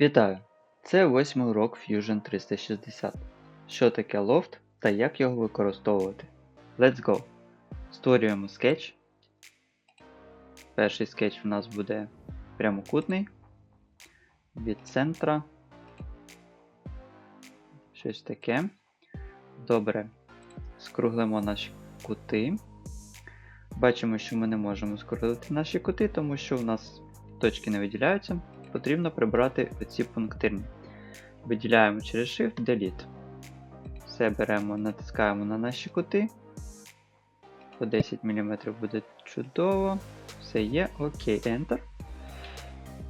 Вітаю! Це восьмий урок Fusion 360. Що таке лофт та як його використовувати. Let's go! Створюємо скетч. Перший скетч у нас буде прямокутний. Від центра. Щось таке. Добре. Скруглимо наші кути. Бачимо, що ми не можемо скруглити наші кути, тому що у нас точки не виділяються потрібно прибрати оці пунктирні. Виділяємо через Shift Delete. Все беремо, натискаємо на наші кути. По 10 мм буде чудово. Все є. Окей, Enter.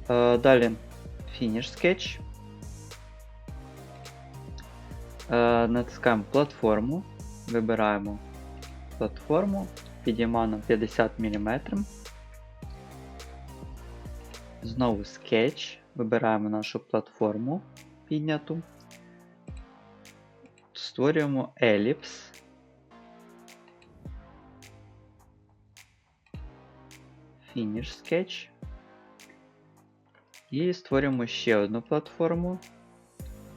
Е, далі Finish Sketch. Е, натискаємо платформу. Вибираємо платформу, підіймаємо 50 мм. Знову Sketch. Вибираємо нашу платформу підняту. Створюємо еліпс. Finish Sketch. І створюємо ще одну платформу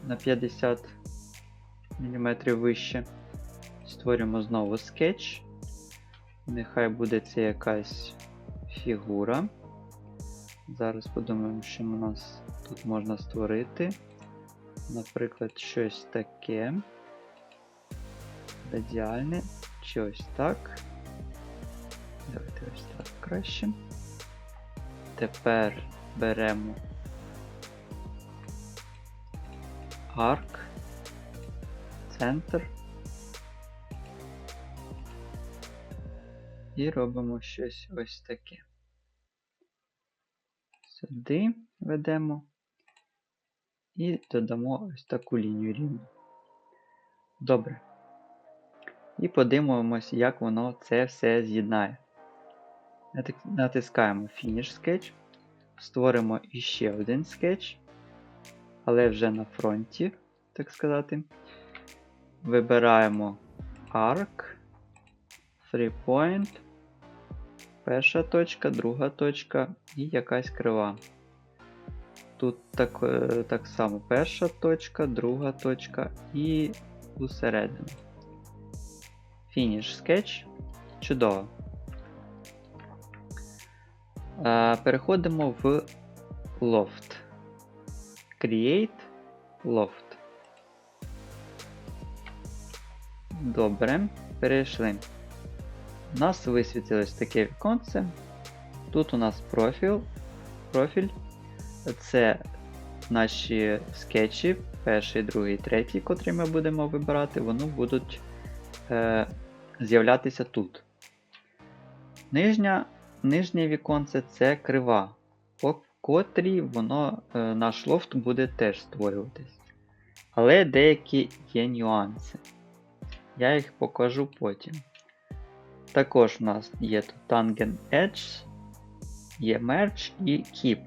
на 50 мм вище. Створюємо знову Sketch. Нехай буде це якась фігура. Зараз подумаємо, що у нас тут можна створити. Наприклад, щось таке. Радіальне. Чи ось так. Давайте ось так краще. Тепер беремо арк, центр. І робимо щось ось таке. Сюди ведемо і додамо ось таку лінію рівну. Добре. І подивимося, як воно це все з'єднає. Натискаємо Finish Sketch, створимо іще один скетч, але вже на фронті, так сказати. Вибираємо Arc, Free Point. Перша точка, друга точка і якась крива. Тут так е, так само перша точка, друга точка і усередину. Фініш скетч. Чудово. Е, переходимо в Loft. Create Loft. Добре, перейшли. У нас висвітилось таке віконце. Тут у нас профіль. профіль. Це наші скетчі, перший, другий, третій, котрі ми будемо вибирати, вони будуть е, з'являтися тут. Нижня, Нижнє віконце це крива, по котрій воно, е, наш лофт буде теж створюватись. Але деякі є нюанси. Я їх покажу потім. Також у нас є тут Tangent Edge, є Merge і Keep.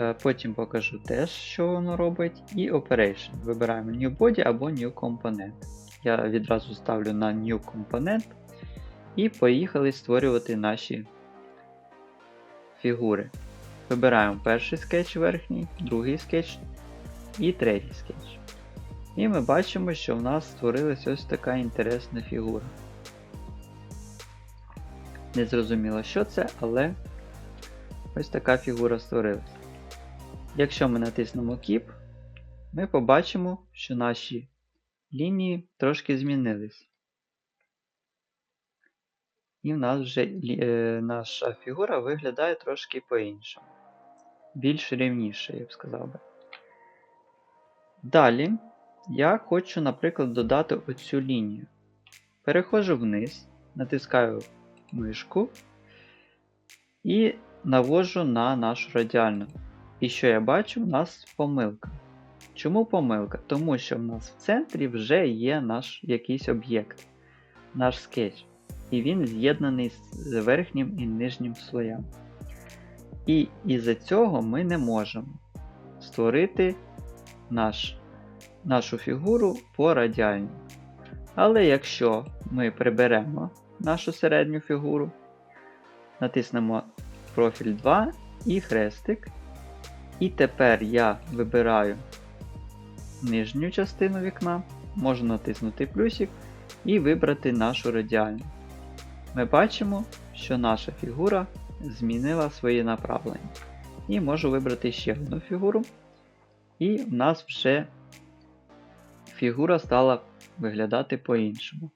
Е, потім покажу теж, що воно робить. І Operation. Вибираємо New Body або New Component. Я відразу ставлю на New Component. І поїхали створювати наші фігури. Вибираємо перший скетч верхній, другий скетч і третій скетч. І ми бачимо, що в нас створилась ось така інтересна фігура. Не зрозуміло, що це, але ось така фігура створилася. Якщо ми натиснемо Keep, ми побачимо, що наші лінії трошки змінились. І в нас вже е, наша фігура виглядає трошки по-іншому. Більш рівніше, я б сказав би. Далі я хочу, наприклад, додати оцю лінію. Переходжу вниз, натискаю мишку і навожу на нашу радіальну. І що я бачу, у нас помилка. Чому помилка? Тому що в нас в центрі вже є наш якийсь об'єкт, наш скетч. І він з'єднаний з верхнім і нижнім слоями. І із-за цього ми не можемо створити наш, нашу фігуру по радіальній. Але якщо ми приберемо нашу середню фігуру, натиснемо профіль 2 і хрестик. І тепер я вибираю нижню частину вікна, можу натиснути плюсик і вибрати нашу радіальну. Ми бачимо, що наша фігура змінила своє направлення. І можу вибрати ще одну фігуру. І в нас вже фігура стала виглядати по-іншому.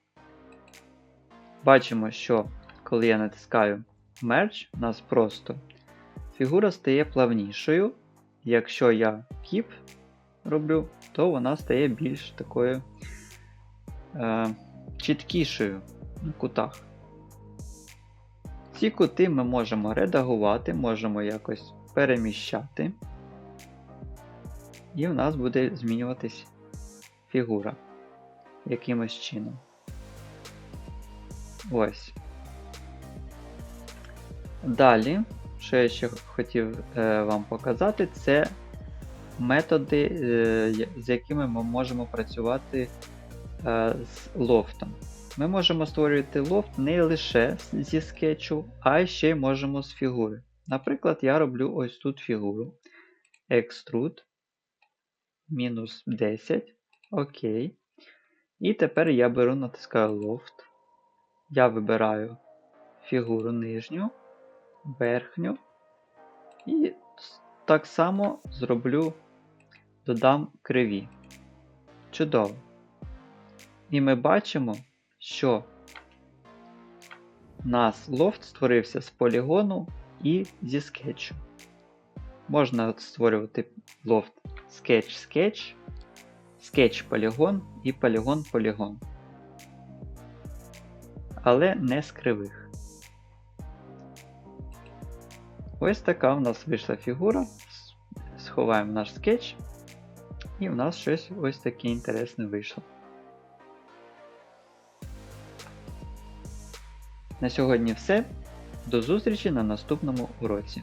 Бачимо, що коли я натискаю Merge, у нас просто фігура стає плавнішою. Якщо я Keep роблю, то вона стає більш такою е, чіткішою на кутах. Ці кути ми можемо редагувати, можемо якось переміщати. І в нас буде змінюватись фігура якимось чином. Ось. Далі, що я ще хотів е, вам показати, це методи, е, з якими ми можемо працювати е, з лофтом. Ми можемо створювати лофт не лише зі скетчу, а ще й можемо з фігури. Наприклад, я роблю ось тут фігуру. Extrude мінус 10. Окей. І тепер я беру, натискаю лофт. Я вибираю фігуру нижню, верхню. І так само зроблю, додам криві. Чудово. І ми бачимо, що у нас лофт створився з полігону і зі скетчу. Можна створювати лофт скетч-скетч, скетч-полігон і полігон-полігон. Але не з кривих. Ось така в нас вийшла фігура. Сховаємо наш скетч. І в нас щось ось таке інтересне вийшло. На сьогодні все. До зустрічі на наступному уроці.